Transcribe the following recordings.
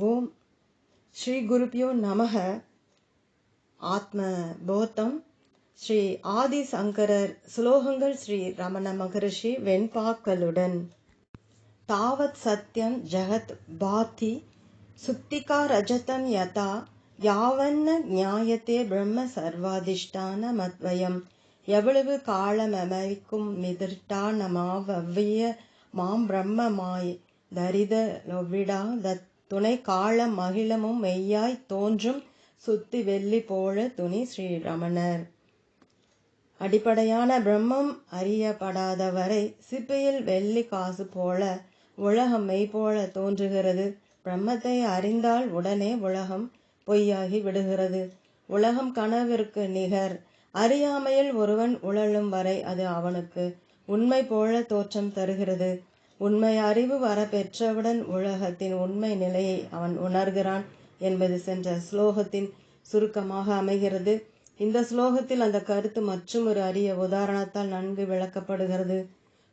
ஓம் ஸ்ரீ குருப்பியோ நமக ஆத்ம போத்தம். ஸ்ரீ ஆதி சங்கரர் சுலோகங்கள் ஸ்ரீ ரமண மகரிஷி வெண்பாக்களுடன். தாவத் சத்யம் ஜெகத் பாத்தி சுக்திகா ரஜதம் யதா யாவன்ன ஞாயத்தே பிரம்ம சர்வாதிஷ்டான மத்வயம். எவ்வளவு காலமமைக்கும் மிதிர்ட்டானமாவவ்விய மாம் பிரம்மமாய் தரித லொவிடா தத் துணை காலம் மகிழமும் மெய்யாய் தோன்றும் சுத்தி வெள்ளி போல துணி ஸ்ரீரமணர். அடிப்படையான பிரம்மம் அறியப்படாதவரை சிப்பையில் வெள்ளி காசு போல உலகம் மெய் போல தோன்றுகிறது. பிரம்மத்தை அறிந்தால் உடனே உலகம் பொய்யாகி விடுகிறது. உலகம் கனவிற்கு நிகர். அறியாமையில் ஒருவன் உழலும் வரை அது அவனுக்கு உண்மை போல தோற்றம் தருகிறது. உண்மை அறிவு வர பெற்றவுடன் உலகத்தின் உண்மை நிலையை அவன் உணர்கிறான் என்பது சென்ற ஸ்லோகத்தின் சுருக்கமாக அமைகிறது. இந்த ஸ்லோகத்தில் அந்த கருத்து மற்றும் ஒரு அரிய உதாரணத்தால் நன்கு விளக்கப்படுகிறது.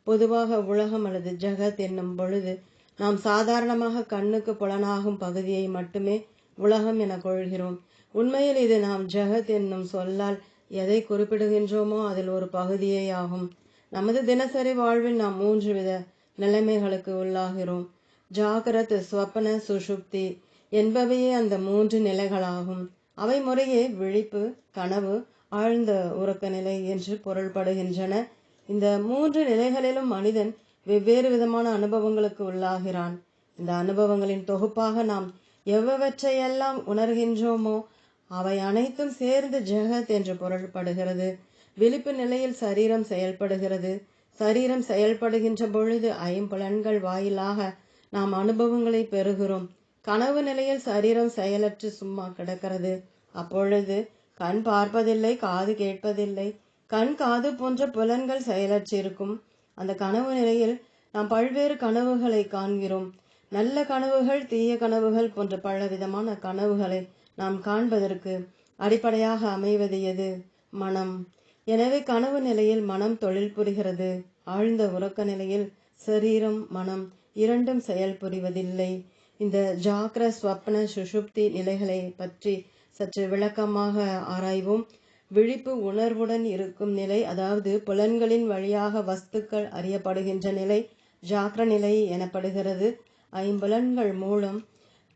பொதுவாக உலகம் அல்லது ஜெகத் என்னும் பொழுது நாம் சாதாரணமாக கண்ணுக்கு புலனாகும் பகுதியை மட்டுமே உலகம் என கொள்கிறோம். உண்மையில் இது நாம் ஜெகத் என்னும் சொல்லால் எதை குறிப்பிடுகின்றோமோ அதில் ஒரு பகுதியே ஆகும். நமது தினசரி வாழ்வில் நாம் மூன்று வித நிலைமைகளுக்கு உள்ளாகிறோம். ஜாகிரத் சுவப்பன சுஷுப்தி என்பவையே அந்த மூன்று நிலைகளாகும். அவை முறையே விழிப்பு கனவு ஆழ்ந்த உறக்க நிலை என்று பொருள்படுகின்றன. இந்த மூன்று நிலைகளிலும் மனிதன் வெவ்வேறு விதமான அனுபவங்களுக்கு உள்ளாகிறான். இந்த அனுபவங்களின் தொகுப்பாக நாம் எவ்வவற்றையெல்லாம் உணர்கின்றோமோ அவை அனைத்தும் சேர்ந்து ஜெகத் என்று பொருள்படுகிறது. விழிப்பு நிலையில் சரீரம் செயல்படுகிறது. சரீரம் செயல்படுகின்ற பொழுது ஐம்புலன்கள் வாயிலாக நாம் அனுபவங்களை பெறுகிறோம். கனவு நிலையில் சரீரம் செயலற்று சும்மா கிடக்கிறது. அப்பொழுது கண் பார்ப்பதில்லை காது கேட்பதில்லை. கண் காது போன்ற புலன்கள் செயலற்றிருக்கும். அந்த கனவு நிலையில் நாம் பல்வேறு கனவுகளை காண்கிறோம். நல்ல கனவுகள் தீய கனவுகள் போன்ற பல விதமான கனவுகளை நாம் காண்பதற்கு அடிப்படையாக அமைவது எது? மனம். எனவே கனவு நிலையில் மனம் தொழில் புரிகிறது. ஆழ்ந்த உறக்க நிலையில் சரீரம் மனம் இரண்டும் செயல்புரிவதில்லை இந்த ஜாக்கிர ஸ்வப்ன சுஷுப்தி நிலைகளை பற்றி சற்று விளக்கமாக ஆராய்வோம். விழிப்பு உணர்வுடன் இருக்கும் நிலை அதாவது புலன்களின் வழியாக வஸ்துக்கள் அறியப்படுகின்ற நிலை ஜாக்கிர நிலை எனப்படுகிறது. ஐம்புலன்கள் மூலம்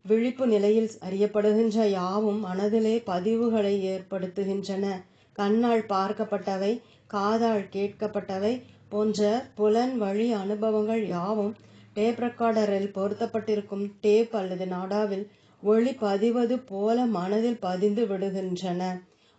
விழிப்பு நிலையில் அறியப்படுகின்ற யாவும் மனதிலே பதிவுகளை ஏற்படுத்துகின்றன. கண்ணால் பார்க்கப்பட்டவை காதால் கேட்கப்பட்டவை போன்ற புலன் வழி அனுபவங்கள் யாவும் டேப் ரெக்கார்டரில் பொருத்தப்பட்டிருக்கும் டேப் அல்லது நாடாவில் ஒளி பதிவது போல மனதில் பதிந்து விடுகின்றன.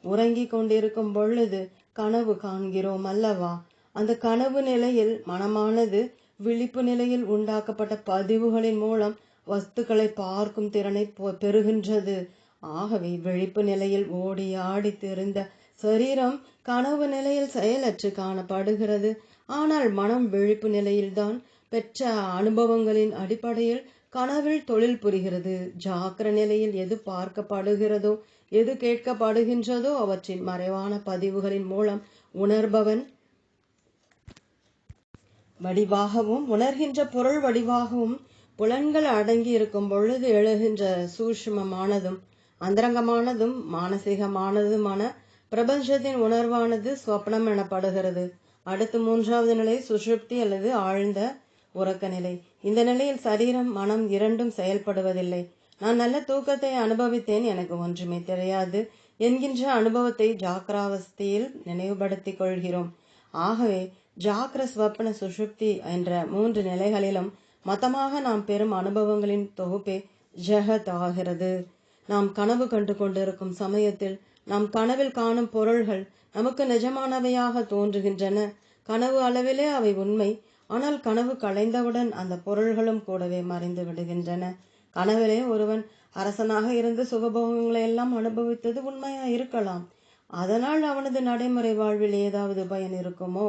உறங்கிக் கொண்டிருக்கும் பொழுது கனவு காண்கிறோம் அல்லவா? அந்த கனவு நிலையில் மனமானது விழிப்பு நிலையில் உண்டாக்கப்பட்ட பதிவுகளின் மூலம் வஸ்துக்களை பார்க்கும் திறனை பெறுகின்றது. ஆகவே விழிப்பு நிலையில் ஓடி ஆடி தெரிந்த சரீரம் கனவு நிலையில் செயலற்று காணப்படுகிறது. ஆனால் மனம் விழிப்பு நிலையில்தான் பெற்ற அனுபவங்களின் அடிப்படையில் கனவில் தொழில் புரிகிறது. ஜாக்கிர நிலையில் எது பார்க்கப்படுகிறதோ எது கேட்கப்படுகின்றதோ அவற்றின் மறைவான பதிவுகளின் மூலம் உணர்பவன் வடிவாகவும் உணர்கின்ற பொருள் வடிவாகவும் புலன்கள் அடங்கி இருக்கும் பொழுது எழுகின்ற சூஷ்மமானதும் அந்தரங்கமானதும் மானசீகமானதுமான பிரபஞ்சத்தின் உணர்வானது ஸ்வப்னம் எனப்படுகிறது. அடுத்து மூன்றாவது நிலை சுஷுப்தி அல்லது ஆழ்ந்த உறக்க நிலை இந்த நிலையில் சரீரம் மனம் இரண்டும் செயல்படுவதில்லை. நான் நல்ல தூக்கத்தை அனுபவித்தேன் எனக்கு ஒன்றுமே தெரியாது என்கின்ற அனுபவத்தை ஜாக்கிராவஸ்தையில் நினைவுபடுத்திக் கொள்கிறோம். ஆகவே ஜாக்கிர ஸ்வப்ன சுஷுப்தி என்ற மூன்று நிலைகளிலும் மொத்தமாக நாம் பெறும் அனுபவங்களின் தொகுப்பே ஜெகத் ஆகிறது. நாம் கனவு கண்டு கொண்டிருக்கும் சமயத்தில் நாம் கனவில் காணும் பொருள்கள் நமக்கு நிஜமானவையாக தோன்றுகின்றன. கனவு அளவிலே அவை உண்மை. ஆனால் கனவு கலைந்தவுடன் அந்த பொருள்களும் கூடவே மறைந்து விடுகின்றன. கனவிலே ஒருவன் அரசனாக இருந்து சுகபோகங்களை எல்லாம் அனுபவித்தது உண்மையா இருக்கலாம். அதனால் அவனது நடைமுறை வாழ்வில் ஏதாவது பயன் இருக்குமோ?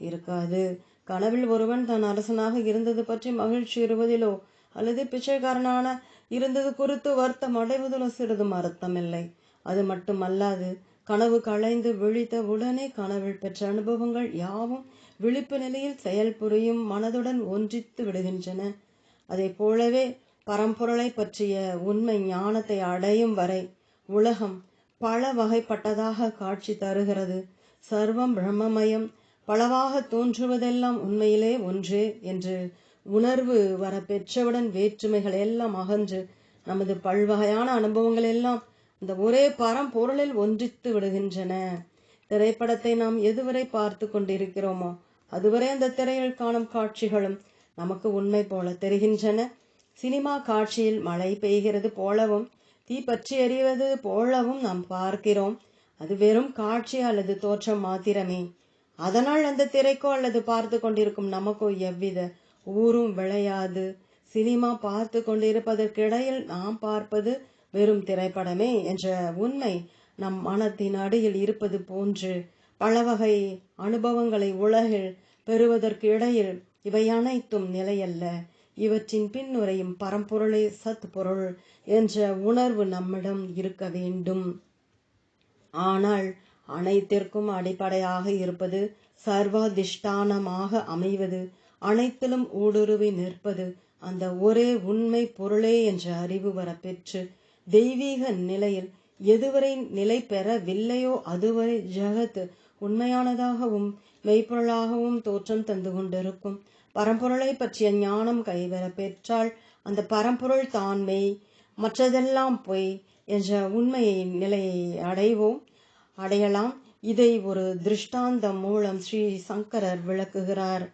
இருக்காது. கனவில் ஒருவன் தன் அரசனாக இருந்தது பற்றி மகிழ்ச்சி இருவதிலோ அல்லது பிச்சைக்காரனான இருந்தது குறித்து வருத்தம் அடைவதிலோ சிறிதும் அர்த்தமில்லை. அது மட்டுமல்லாது கனவு களைந்து விழித்த உடனே கனவில் பெற்ற அனுபவங்கள் யாவும் விழிப்பு நிலையில் செயல் புரியும் மனதுடன் ஒன்றித்து விடுகின்றன. அதை போலவே பரம்பொருளை பற்றிய உண்மை ஞானத்தை அடையும் வரை உலகம் பல வகைப்பட்டதாக காட்சி தருகிறது. சர்வம் பிரம்மமயம் பலவாக தோன்றுவதெல்லாம் உண்மையிலே ஒன்றே என்று உணர்வு வர பெற்றவுடன் வேற்றுமைகள் எல்லாம் அகன்று நமது பல்வகையான அனுபவங்கள் எல்லாம் இந்த ஒரே பரம்பொருளில் ஒன்றித்து விடுகின்றன. திரைப்படத்தை நாம் எதுவரை பார்த்து கொண்டிருக்கிறோமோ அதுவரை அந்த திரையில் காணும் காட்சிகளும் நமக்கு உண்மை போல தெரிகின்றன. சினிமா காட்சியில் மழை பெய்கிறது போலவும் தீ பற்றி எறிவது போலவும் நாம் பார்க்கிறோம். அது வெறும் காட்சி அல்லது தோற்றம் மாத்திரமே. அதனால் அந்த திரைக்கோ அல்லது பார்த்து கொண்டிருக்கும் நமக்கோ எவ்வித ஊரும் விளையாது. சினிமா பார்த்து கொண்டிருப்பதற்கிடையில் நாம் பார்ப்பது வெறும் திரைப்படமே என்ற உண்மை நம் மனத்தின் அடியில் இருப்பது போன்று பல வகை அனுபவங்களை உலகில் பெறுவதற்கு இடையில் இவை அனைத்தும் நிலையல்ல. இவற்றின் பின்னுரையும் பரம்பொருளே சத் பொருள் என்ற உணர்வு நம்மிடம் இருக்க வேண்டும். ஆனால் அனைத்திற்கும் அடிப்படையாக இருப்பது சர்வாதிஷ்டானமாக அமைவது அனைத்திலும் ஊடுருவி நிற்பது அந்த ஒரே உண்மை பொருளே என்ற அறிவு வர பெற்று தெய்வீக நிலையில் எதுவரை நிலை பெறவில்லையோ அதுவரை ஜகத் உண்மையானதாகவும் மெய்ப்பொருளாகவும் தோற்றம் தந்து கொண்டிருக்கும். பரம்பொருளை பற்றிய ஞானம் கைவர பெற்றால் அந்த பரம்பொருள் தான் மெய். மற்றதெல்லாம் பொய் என்ற உண்மையை நிலையை அடைவோம். அடையலாம். இதை ஒரு திருஷ்டாந்தம் மூலம் ஸ்ரீ சங்கரர் விளக்குகிறார்.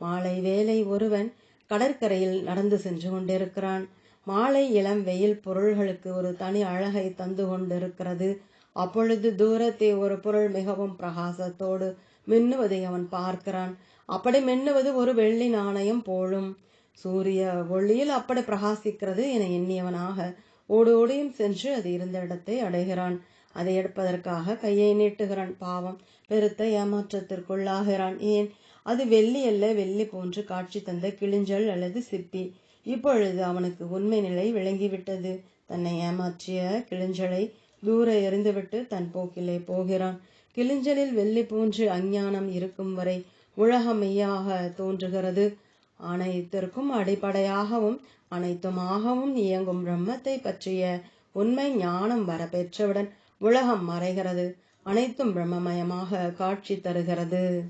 மாலை வேலை ஒருவன் கடற்கரையில் நடந்து சென்று கொண்டிருக்கிறான். மாலை இளம் வெயில் பொருள்களுக்கு ஒரு தனி அழகை தந்து கொண்டிருக்கிறது. அப்பொழுது தூரத்தே ஒரு பொருள் மிகவும் பிரகாசத்தோடு மின்னுவதை அவன் பார்க்கிறான். அப்படி மின்னுவது ஒரு வெள்ளி நாணயம் போலும். சூரிய ஒளியில் அப்படி பிரகாசிக்கிறது என எண்ணியவனாக ஓடு ஓடியும் சென்று அது இருந்த இடத்தை அடைகிறான். அதை எடுப்பதற்காக கையை நீட்டுகிறான். பாவம் பெருத்த ஏமாற்றத்திற்குள்ளாகிறான். ஏன்? அது வெள்ளி அல்ல வெள்ளி போன்று காட்சி தந்த கிளிஞ்சல் அல்லது சிப்பி. இப்பொழுது அவனுக்கு உண்மை நிலை விளங்கிவிட்டது. தன்னை ஏமாற்றிய கிளிஞ்சலை தூர எறிந்துவிட்டு தன் போக்கிலே போகிறான். கிளிஞ்சலில் வெள்ளி போன்று அஞ்ஞானம் இருக்கும் வரை உலகம் மெய்யாக தோன்றுகிறது. அனைத்திற்கும் அடிப்படையாகவும் அனைத்துமாகவும் இயங்கும் பிரம்மத்தை பற்றிய உண்மை ஞானம் வரப்பெற்றவுடன் உலகம் மறைகிறது. அனைத்தும் பிரம்மமயமாக காட்சி தருகிறது.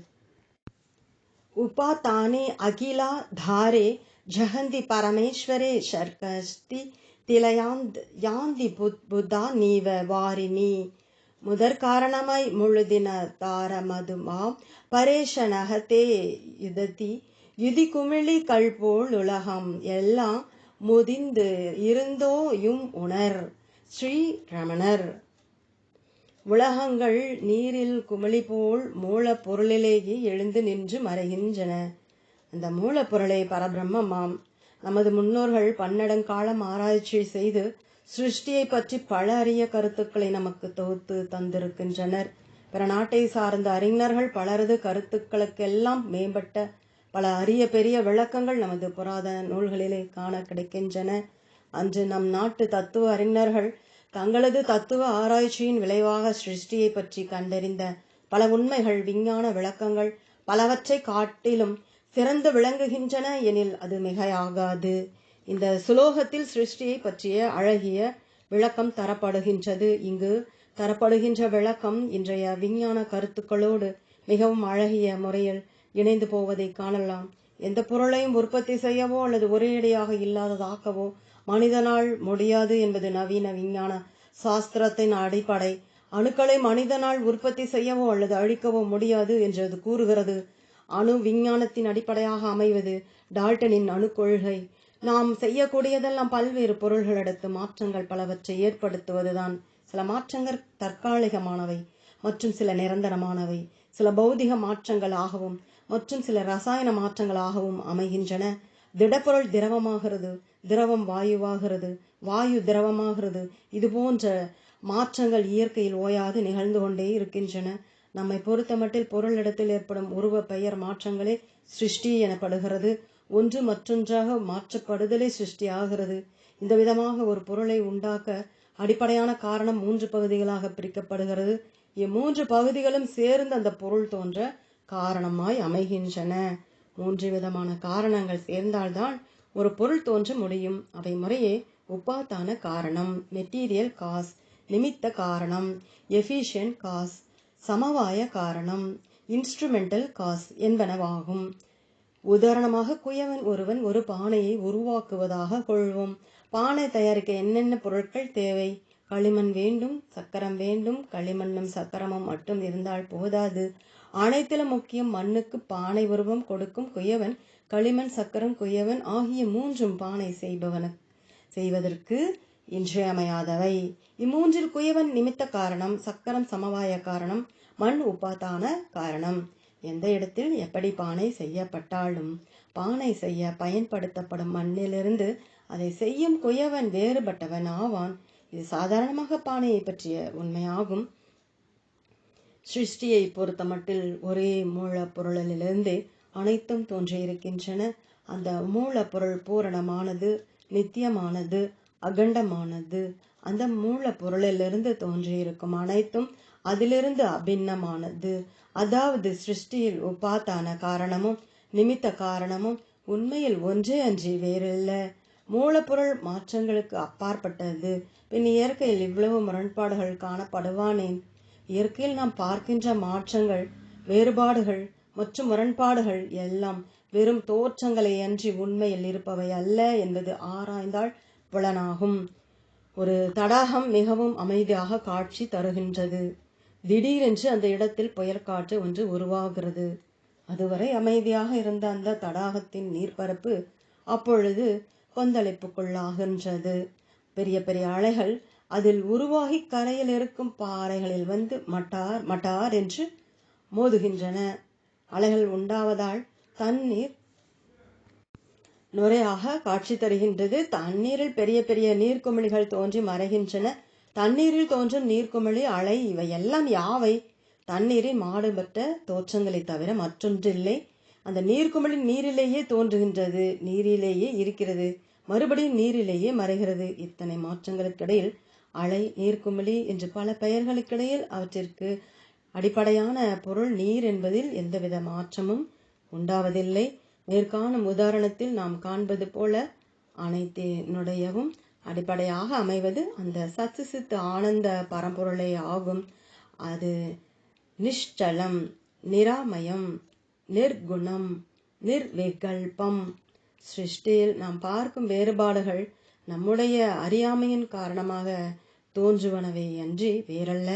உபாத்தானே அகிலா தாரே ஜெகந்தி பரமேஸ்வரே ஷர்கஸ்தி திலயாந்த் யாந்தி புத் புத்தா நீவ வாரிணி. முதற் காரணமாய் முழுதின தாரமதுமாம் பரேஷ நகத்தே யுததி. யுதி குமிழி கல் போல் உலகம் எல்லாம் முதிந்து இருந்தோயும் உணர் ஸ்ரீ ரமணர். உலகங்கள் நீரில் குமிழி போல் மூலப்பொருளிலேயே எழுந்து நின்று மறைகின்றன. அந்த மூலப்பொருளை பரபிரம்மமாம். நமது முன்னோர்கள் பன்னெடுங்காலம் ஆராய்ச்சி செய்து சிருஷ்டியை பற்றி பல அரிய கருத்துக்களை நமக்கு தொகுத்து தந்திருக்கின்றனர். பிற நாட்டை சார்ந்த அறிஞர்கள் பலரது கருத்துக்களுக்கெல்லாம் மேம்பட்ட பல அரிய பெரிய விளக்கங்கள் நமது புராதன நூல்களிலே காண கிடைக்கின்றன. அன்று நம் நாட்டு தத்துவ அறிஞர்கள் தங்களது தத்துவ ஆராய்ச்சியின் விளைவாக சிருஷ்டியை பற்றி கண்டறிந்த பல உண்மைகள் விஞ்ஞான விளக்கங்கள் பலவற்றை காட்டிலும் சிறந்து விளங்குகின்றன எனில் அது மிகையாகாது. இந்த சுலோகத்தில் சிருஷ்டியை பற்றிய அழகிய விளக்கம் தரப்படுகின்றது. இங்கு தரப்படுகின்ற விளக்கம் இன்றைய விஞ்ஞான கருத்துக்களோடு மிகவும் அழகிய முறையில் இணைந்து போவதை காணலாம். எந்த பொருளையும் உற்பத்தி செய்யவோ அல்லது ஒரேடியாக இல்லாததாக்கவோ மனிதனால் முடியாது என்பது நவீன விஞ்ஞான சாஸ்திரத்தின் அடிப்படை. அணுக்களை மனிதனால் உற்பத்தி செய்யவோ அல்லது அழிக்கவோ முடியாது என்று அது கூறுகிறது. அணு விஞ்ஞானத்தின் அடிப்படையாக அமைவது டால்டனின் அணு கொள்கை. நாம் செய்யக்கூடியதெல்லாம் பல்வேறு பொருள்களடுத்து மாற்றங்கள் பலவற்றை ஏற்படுத்துவதுதான். சில மாற்றங்கள் தற்காலிகமானவை மற்றும் சில நிரந்தரமானவை. சில பௌதிக மாற்றங்களாகவும் மற்றும் சில ரசாயன மாற்றங்களாகவும் அமைகின்றன. திடப்பொருள் திரவமாகிறது திரவம் வாயுவாகிறது வாயு திரவமாகிறது. இது போன்ற மாற்றங்கள் இயற்கையில் ஓயாது நிகழ்ந்து கொண்டே இருக்கின்றன. நம்மை பொறுத்தமட்டில் பொருளிடத்தில் ஏற்படும் உருவ பெயர் மாற்றங்களே சிருஷ்டி எனப்படுகிறது. ஒன்று மற்றொன்றாக மாற்றப்படுதலே சிருஷ்டி ஆகிறது. இந்த விதமாக ஒரு பொருளை உண்டாக்க அடிப்படையான காரணம் மூன்று பகுதிகளாக பிரிக்கப்படுகிறது. இம்மூன்று பகுதிகளும் சேர்ந்து அந்த பொருள் தோன்ற காரணமாய் அமைகின்றன. மூன்று விதமான காரணங்கள் சேர்ந்தால்தான் ஒரு பொருள் தோன்ற முடியும். அவை முறையே உப்பாத்தான காரணம் மெட்டீரியல் காஸ் நிமித்த காரணம் எஃபிஷியன்ட் காஸ் சமவாய காரணம் இன்ஸ்ட்ருமெண்டல் காஸ் என்பனவாகும். உதாரணமாக குயவன் ஒருவன் ஒரு பானையை உருவாக்குவதாக கொள்வோம். பானை தயாரிக்க என்னென்ன பொருட்கள் தேவை? களிமண் வேண்டும் சக்கரம் வேண்டும். களிமண்ணும் சக்கரமும் மட்டும் இருந்தால் போதாது. அனைத்திலும் முக்கியம் மண்ணுக்கு பானை உருவம் கொடுக்கும் குயவன் களிமண் சக்கரம் குயவன் ஆகிய மூன்றும் பானை செய்பவன செய்வதற்கு இன்றியமையாதவை. இம்மூன்றில் குயவன் நிமித்த காரணம் சக்கரம் சமவாய காரணம் மண் உப்பாத்தான காரணம். எந்த இடத்தில் எப்படி பானை செய்யப்பட்டாலும் பானை செய்ய பயன்படுத்தப்படும் மண்ணிலிருந்து அதை செய்யும் குயவன் வேறுபட்டவன் ஆவான். இது சாதாரணமாக பானையை பற்றிய உண்மையாகும். சிருஷ்டியை பொறுத்தமட்டில் ஒரே மூலப்பொருளிலிருந்து அனைத்தும் தோன்றியிருக்கின்றன. அந்த மூலப்பொருள் பூரணமானது நித்தியமானது அகண்டமானது. அந்த மூலப்பொருளிலிருந்து தோன்றியிருக்கும் அனைத்தும் அதிலிருந்து அபிண்ணமானது அதாவது சிருஷ்டியில் உபாத்தான காரணமும் நிமித்த காரணமும் உண்மையில் ஒன்றே அன்றி வேறில்ல. மூலப்பொருள் மாற்றங்களுக்கு அப்பாற்பட்டது. பின் இயற்கையில் இவ்வளவு முரண்பாடுகள் காணப்படுவானேன் இயற்கையில் நாம் பார்க்கின்ற மாற்றங்கள் வேறுபாடுகள் மற்றும் முரண்பாடுகள் எல்லாம் வெறும் தோற்றங்களை அன்றி உண்மையில் இருப்பவை அல்ல என்பது ஆராய்ந்தால் புலனாகும் ஒரு தடாகம் மிகவும் அமைதியாக காட்சி தருகின்றது. திடீரென்று அந்த இடத்தில் புயல் காற்று ஒன்று உருவாகிறது. அதுவரை அமைதியாக இருந்த அந்த தடாகத்தின் நீர்ப்பரப்பு அப்பொழுது கொந்தளிப்புக்குள்ளாகின்றது. பெரிய பெரிய அலைகள் அதில் உருவாகி கரையில் இருக்கும் பாறைகளில் வந்து மட்டார் மட்டார் என்று மோதுகின்றன. அலைகள் உண்டாவதால் தண்ணீர் நுரையாக காட்சி தருகின்றது. தண்ணீரில் பெரிய பெரிய நீர்க்குமிழிகள் தோன்றி மறைகின்றன. தண்ணீரில் தோன்றும் நீர்க்குமிழி அலை இவை எல்லாம் யாவை தண்ணீரை மாடுபட்ட தோற்றங்களை தவிர மற்றொன்றில்லை அந்த நீர்க்குமிழி நீரிலேயே தோன்றுகின்றது. நீரிலேயே இருக்கிறது. மறுபடியும் நீரிலேயே மறைகிறது. இத்தனை மாற்றங்களுக்கிடையில் அலை நீர்க்குமிழி என்று பல பெயர்களுக்கிடையில் அவற்றிற்கு அடிப்படையான பொருள் நீர் என்பதில் எந்தவித மாற்றமும் உண்டாவதில்லை. மேற்காணும் உதாரணத்தில் நாம் காண்பது போல அனைத்தினுடையவும் அடிப்படையாக அமைவது அந்த சத்து சித்து ஆனந்த பரம்பொருளே ஆகும். அது நிஷ்டலம் நிராமயம் நிர்குணம் நிர்விகல்பம். சிருஷ்டியில் நாம் பார்க்கும் வேறுபாடுகள் நம்முடைய அறியாமையின் காரணமாக தோன்றுவனவே அன்றி வேறல்ல.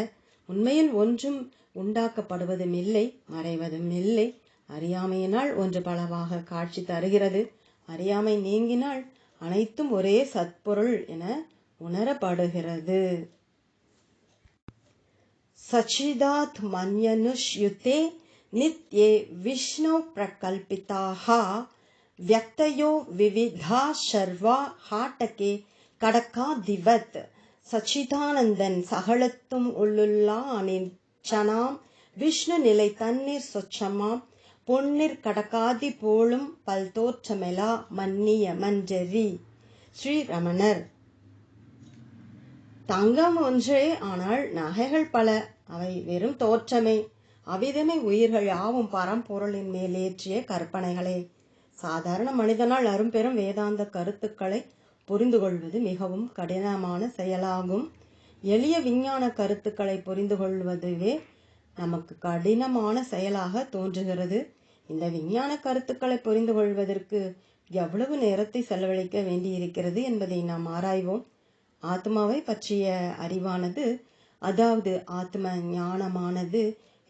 உண்மையில் ஒன்றும் உண்டாக்கப்படுவதும் இல்லை மறைவதும் இல்லை. அறியாமையினால் ஒன்று பலவாக காட்சி தருகிறது. அறியாமை நீங்கினால் அனைத்தும் ஒரே சத்பொருள் என உணரப்படுகிறது. சச்சிதாத் மன்யனுஷ்யுத்தே நித்யே விஷ்ணு பிரகல்பிதாக வியக்தயோ விவிதா சர்வா ஹாட்டகே கடக்கா திவத் சச்சிதானந்தன் சகலத்தும் உள்ளுள்ளானின் சனாம் விஷ்ணு நிலை தண்ணீர் சொச்சமாம். பொன்னிற் கடக்காதி போலும் பல் தோற்றமெலா மன்னிய மஞ்சரி. ஸ்ரீரமணர். தங்கம் ஒன்றே ஆனால் நகைகள் பல அவை வெறும் தோற்றமே. அவ்விதமே உயிர்கள் யாவும் பரம்பொருளின் மேலேற்றிய கற்பனைகளே. சாதாரண மனிதனால் அரும்பெரும் வேதாந்த கருத்துக்களை புரிந்து கொள்வது மிகவும் கடினமான செயலாகும். எளிய விஞ்ஞான கருத்துக்களை புரிந்து கொள்வதுவே நமக்கு கடினமான செயலாக தோன்றுகிறது. இந்த விஞ்ஞான கருத்துக்களை புரிந்து கொள்வதற்கு எவ்வளவு நேரத்தை செலவழிக்க வேண்டியிருக்கிறது என்பதை நாம் ஆராய்வோம். ஆத்மாவை பற்றிய அறிவானது அதாவது ஆத்ம ஞானமானது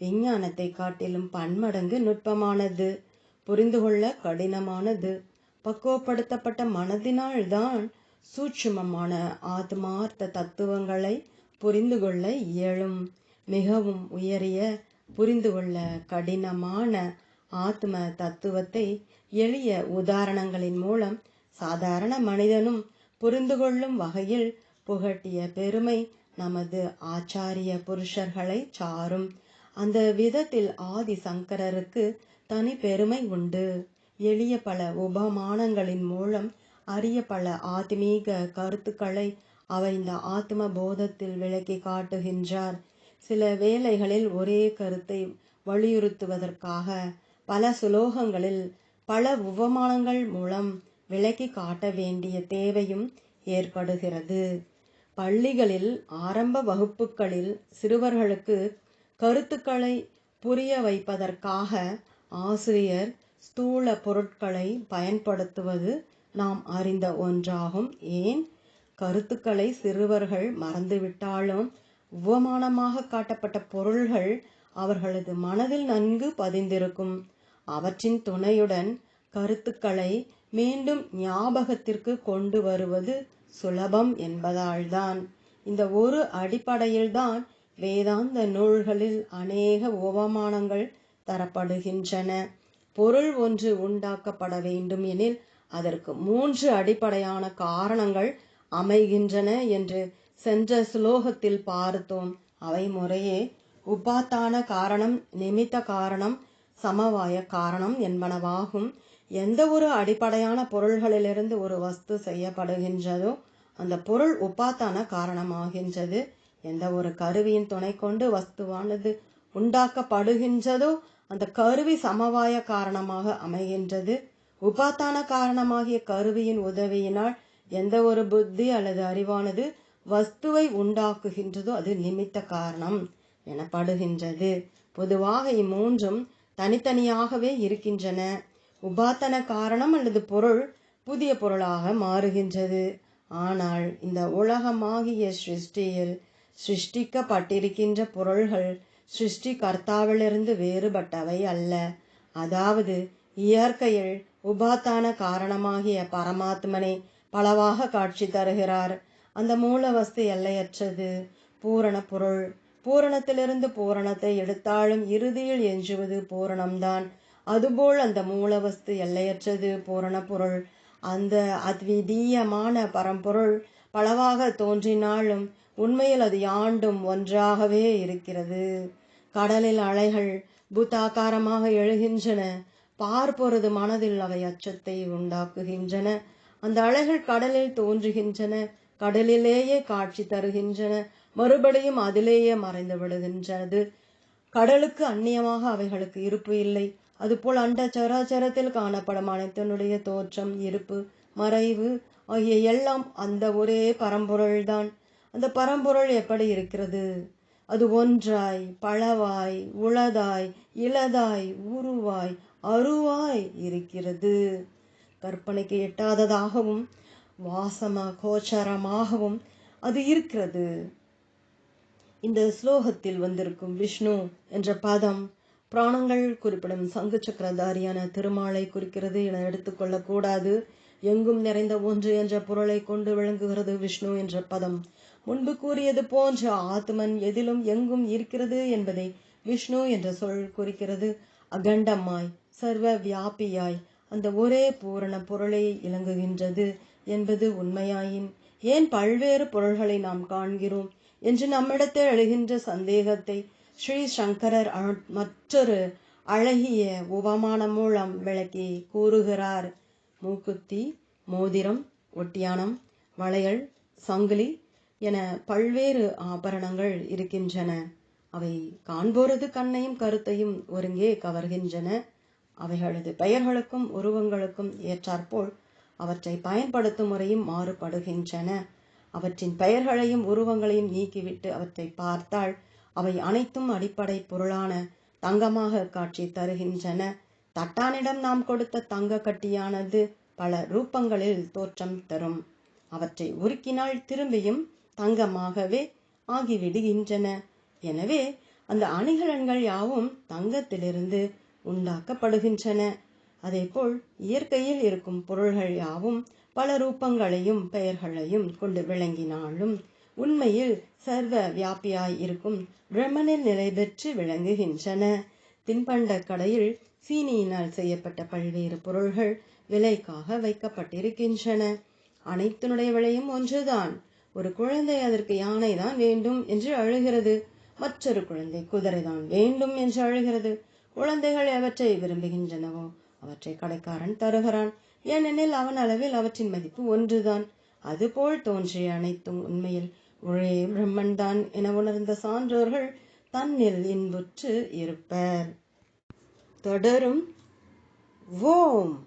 விஞ்ஞானத்தை காட்டிலும் பன்மடங்கு நுட்பமானது புரிந்து கொள்ள கடினமானது பக்குவப்படுத்தப்பட்ட மனதினால்தான் சூட்சுமமான ஆத்மார்த்த தத்துவங்களை புரிந்து கொள்ள இயலும். மிகவும் உயரிய புரிந்து கொள்ள கடினமான ஆத்ம தத்துவத்தை எளிய உதாரணங்களின் மூலம் சாதாரண மனிதனும் புரிந்து கொள்ளும் வகையில் புகட்டிய பெருமை நமது ஆச்சாரிய புருஷர்களை சாரும். அந்த விதத்தில் ஆதி சங்கரருக்கு தனி பெருமை உண்டு. எளிய பல உபமானங்களின் மூலம் அரிய பல ஆத்மீக கருத்துக்களை அவர் இந்த ஆத்ம போதத்தில் விளக்கி காட்டுகின்றார். சில வேளைகளில் ஒரே கருத்தை வலியுறுத்துவதற்காக பல சுலோகங்களில் பல உபமானங்கள் மூலம் விளக்கி காட்ட வேண்டிய தேவையும் ஏற்படுகிறது. பள்ளிகளில் ஆரம்ப வகுப்புகளில் சிறுவர்களுக்கு கருத்துக்களை புரிய வைப்பதற்காக ஆசிரியர் ஸ்தூல பொருட்களை பயன்படுத்துவது நாம் அறிந்த ஒன்றாகும். ஏன்? கருத்துக்களை சிறுவர்கள் மறந்துவிட்டாலும் உவமானமாக காட்டப்பட்ட பொருள்கள் அவர்களது மனதில் நன்கு பதிந்திருக்கும். அவற்றின் துணையுடன் கருத்துக்களை மீண்டும் ஞாபகத்திற்கு கொண்டு வருவது சுலபம் என்பதால்தான். இந்த ஒரு அடிப்படையில்தான் வேதாந்த நூல்களில் அநேக உபமானங்கள் தரப்படுகின்றன. பொருள் ஒன்று உண்டாக்கப்பட வேண்டும் எனில் அதற்கு மூன்று அடிப்படையான காரணங்கள் அமைகின்றன என்று சென்ற சுலோகத்தில் பார்த்தோம். அவை முறையே உபாத்தான காரணம் நிமித்த காரணம் சமவாய காரணம் என்பனவாகும். எந்த ஒரு அடிப்படையான பொருள்களிலிருந்து ஒரு வஸ்து செய்யப்படுகின்றதோ அந்த பொருள் உப்பாத்தான காரணமாகின்றது. எந்த ஒரு கருவியின் துணை கொண்டு வஸ்துவானது உண்டாக்கப்படுகின்றதோ அந்த கருவி சமவாய காரணமாக அமைகின்றது. உபாத்தான காரணமாகிய கருவியின் உதவியினால் எந்த ஒரு புத்தி அல்லது அறிவானது வஸ்துவை உண்டாக்குகின்றதோ அது நிமித்த காரணம் எனப்படுகின்றது. பொதுவாக இம்மூன்றும் தனித்தனியாகவே இருக்கின்றன. உபாத்தன காரணம் அல்லது பொருள் புதிய பொருளாக மாறுகின்றது. ஆனால் இந்த உலகமாகிய சிருஷ்டியில் சிருஷ்டிக்கப்பட்டிருக்கின்ற பொருள்கள் சிருஷ்டி கர்த்தாவிலிருந்து வேறுபட்டவை அல்ல. அதாவது இயற்கையில் உபாத்தான காரணமாகிய பரமாத்மனை பலவாக காட்சி தருகிறார். அந்த மூல வஸ்து எல்லையற்றது. பூரண பொருள். பூரணத்திலிருந்து பூரணத்தை எடுத்தாலும் இறுதியில் எஞ்சுவது பூரணம்தான். அதுபோல் அந்த மூலவஸ்து எல்லையற்றது பூரண பொருள். அந்த அத்விதீயமான பரம்பொருள் பலவாக தோன்றினாலும் உண்மையில் அது யாண்டும் ஒன்றாகவே இருக்கிறது. கடலில் அலைகள் பூத்தாக்காரமாக எழுகின்றன. பார்ப்பொருது மனதில் அவை அச்சத்தை உண்டாக்குகின்றன. அந்த அலைகள் கடலில் தோன்றுகின்றன. கடலிலேயே காட்சி தருகின்றன. மறுபடியும் அதிலேயே மறைந்து விடுகின்றது. கடலுக்கு அந்நியமாக அவைகளுக்கு இருப்பு இல்லை. அதுபோல் அண்ட சராச்சரத்தில் காணப்படும் அனைத்தினுடைய தோற்றம் இருப்பு மறைவு ஆகிய எல்லாம் அந்த ஒரே பரம்பொருள்தான். அந்த பரம்பொருள் எப்படி இருக்கிறது? அது ஒன்றாய் பழவாய் உளதாய் இளதாய் உருவாய் அருவாய் இருக்கிறது. கற்பனைக்கு எட்டாததாகவும் வாசமாக கோச்சரமாகவும் அது இருக்கிறது. இந்த ஸ்லோகத்தில் வந்திருக்கும் விஷ்ணு என்ற பதம் புராணங்கள் குறிப்பிடும் சங்கு சக்கரதாரியான திருமாலை குறிக்கிறது என எடுத்துக்கொள்ளக்கூடாது எங்கும் நிறைந்த ஒன்று என்ற பொருளை கொண்டு விளங்குகிறது விஷ்ணு என்ற பதம். முன்பு கூறியது போன்ற ஆத்மன் எதிலும் எங்கும் இருக்கிறது என்பதை விஷ்ணு என்ற சொல் குறிக்கிறது. அகண்டமாய் சர்வ வியாபியாய் அந்த ஒரே பூரண பொருளை இலங்குகின்றது. என்பது உண்மையாயின் ஏன் பல்வேறு பொருள்களை நாம் காண்கிறோம் என்று நம்மிடத்தில் எழுகின்ற சந்தேகத்தை ஸ்ரீ சங்கரர் மற்றொரு அழகிய உபமானம் மூலம் விளக்கி கூறுகிறார். மூக்குத்தி மோதிரம் ஒட்டியானம் வளையல் சங்கிலி என பல்வேறு ஆபரணங்கள் இருக்கின்றன. அவை காண்போரது கண்ணையும் கருத்தையும் ஒருங்கே கவர்கின்றன. அவைகளது பெயர்களுக்கும் உருவங்களுக்கும் ஏற்றாற்போல் அவற்றை பயன்படுத்தும் முறையும் மாறுபடுகின்றன. அவற்றின் பெயர்களையும் உருவங்களையும் நீக்கிவிட்டு அவற்றை பார்த்தால் அவை அனைத்தும் அடிப்படை பொருளான தங்கமாக காட்சி தருகின்றன. தட்டானிடம் நாம் கொடுத்த தங்க கட்டியானது பல ரூபங்களில் தோற்றம் தரும். அவற்றை உருக்கினால் திரும்பியும் தங்கமாகவே ஆகிவிடுகின்றன. எனவே அந்த அணிகலன்கள் யாவும் தங்கத்திலிருந்து உண்டாக்கப்படுகின்றன. அதேபோல் இயற்கையில் இருக்கும் பொருள்கள் யாவும் பல ரூபங்களையும் பெயர்களையும் கொண்டு விளங்கினாலும் உண்மையில் சர்வ வியாபியாய் இருக்கும் பிரம்மனில் நிலை பெற்று விளங்குகின்றன. தின்பண்ட கடையில் சீனியினால் செய்யப்பட்ட பல்வேறு பொருள்கள் விலைக்காக வைக்கப்பட்டிருக்கின்றன. அனைத்தினுடைய விலையும் ஒன்றுதான். ஒரு குழந்தை அதற்கு யானை தான் வேண்டும் என்று அழுகிறது. மற்றொரு குழந்தை குதிரை தான் வேண்டும் என்று அழுகிறது. குழந்தைகள் எவற்றை விரும்புகின்றனவோ அவற்றை கடைக்காரன் தருகிறான். ஏனெனில் அவன் அளவில் அவற்றின் மதிப்பு ஒன்றுதான். அதுபோல் தோன்றிய அனைத்தும் உண்மையில் ஒரே பிரம்மன் தான் என உணர்ந்த சான்றோர்கள் தன்னில் இன்புற்று இருப்பர். தொடரும். ஓம்.